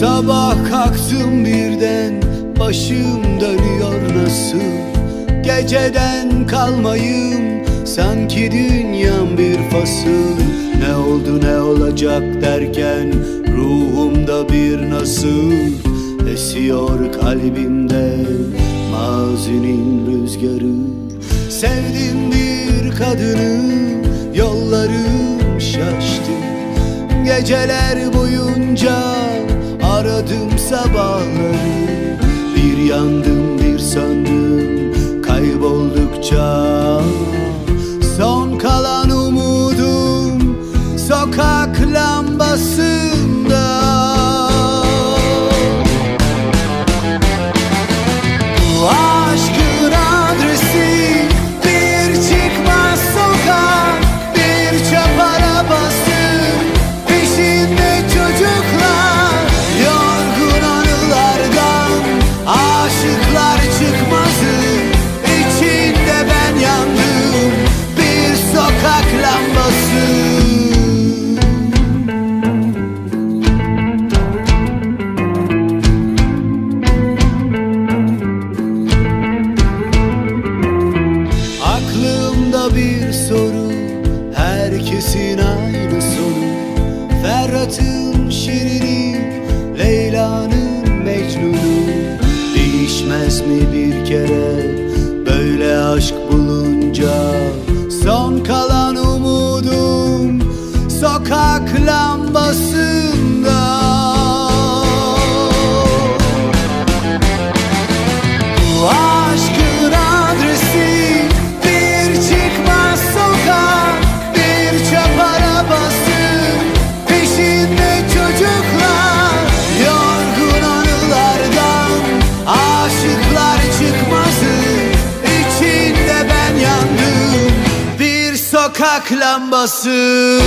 Sabah kalktım birden. Başım dönüyor nasıl? Geceden kalmayım Sanki dünyam bir fasıl. Ne oldu ne olacak derken Ruhumda bir nasıl? Esiyor kalbimde Mazinin rüzgarı. Sevdim bir kadını Yollarım şaştı. Geceler boyunca Aradım sabahları. Yandım bir söndüm kayboldukça. Son kalan umudum sokak lambası. lambası.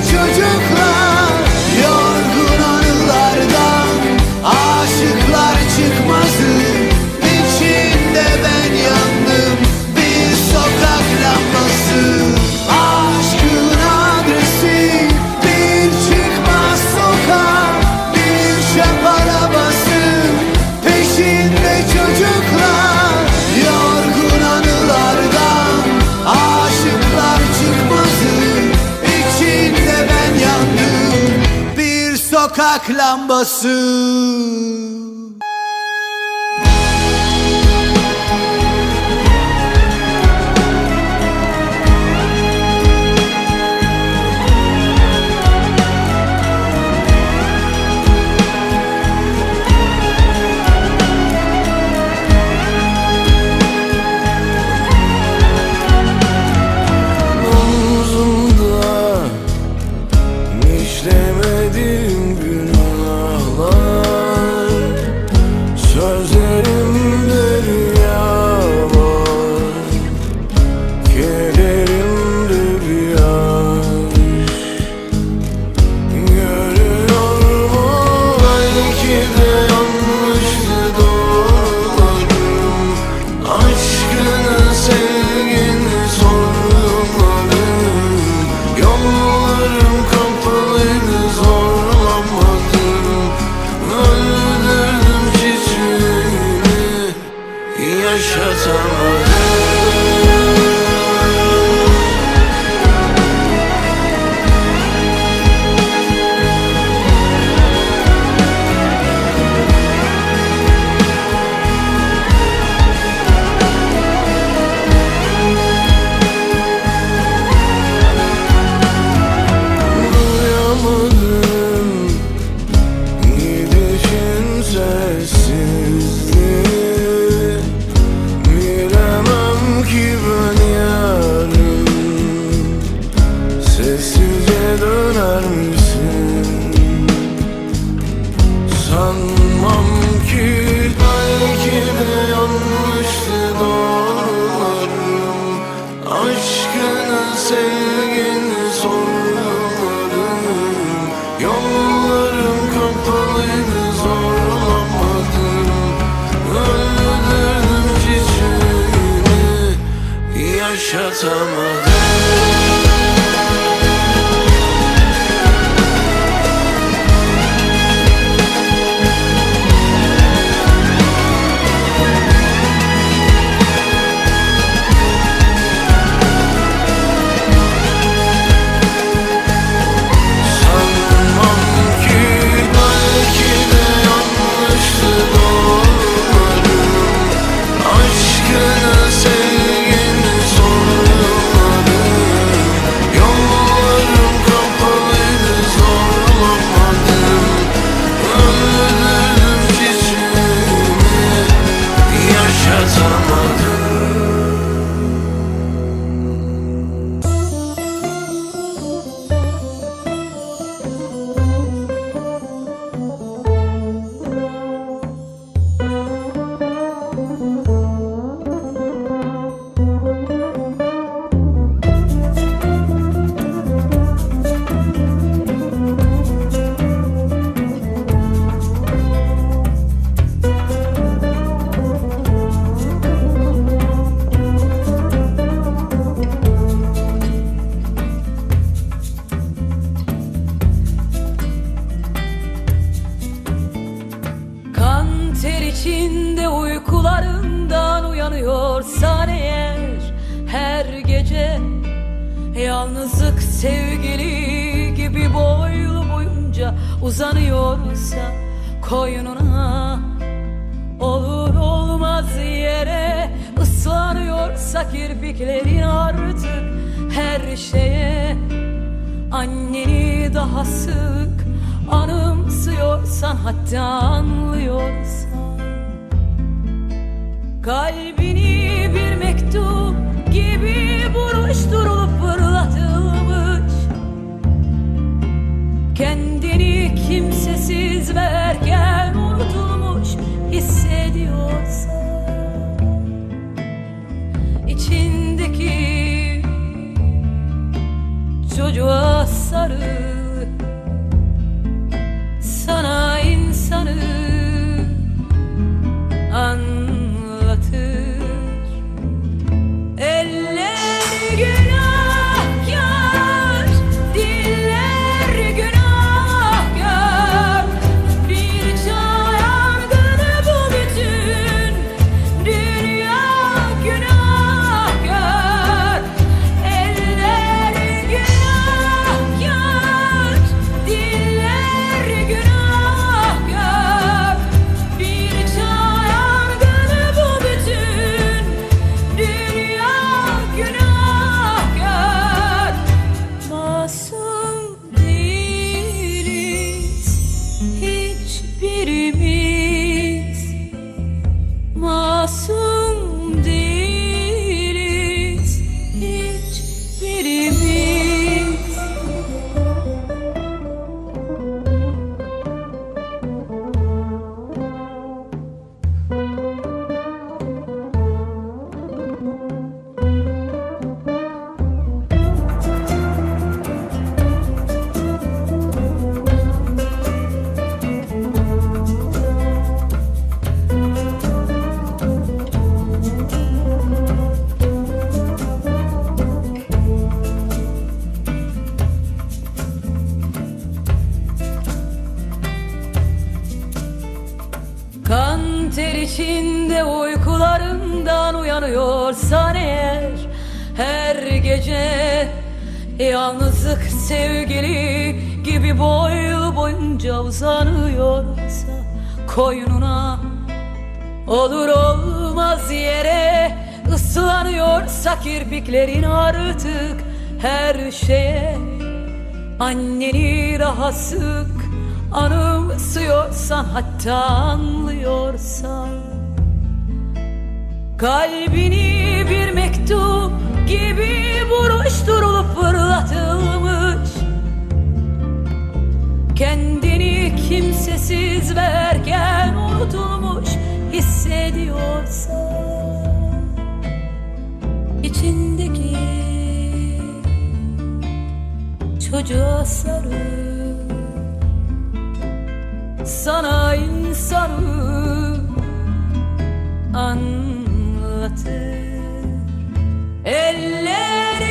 这就和。lambası. summer. Uzanıyorsa Koynuna olur olmaz yere ıslanıyorsa kirpiklerin artık her şeye. Anneni daha sık anımsıyorsan hatta anlıyorsan. Kalbini bir mektup gibi buruşturulup kimsesiz Masum uyanıyorsan eğer Her gece yalnızlık sevgili gibi boylu boyunca uzanıyorsa Koynuna olur olmaz yere ıslanıyorsa kirpiklerin artık her şeye. Anneni daha sık anımsıyorsan hatta anlıyorsan Kalbini bir mektup gibi buruşturulup fırlatılmış. Kendini kimsesiz verken unutulmuş hissediyorsa içindeki çocuğa sarıl Sana insanı anlat anlatır. Eller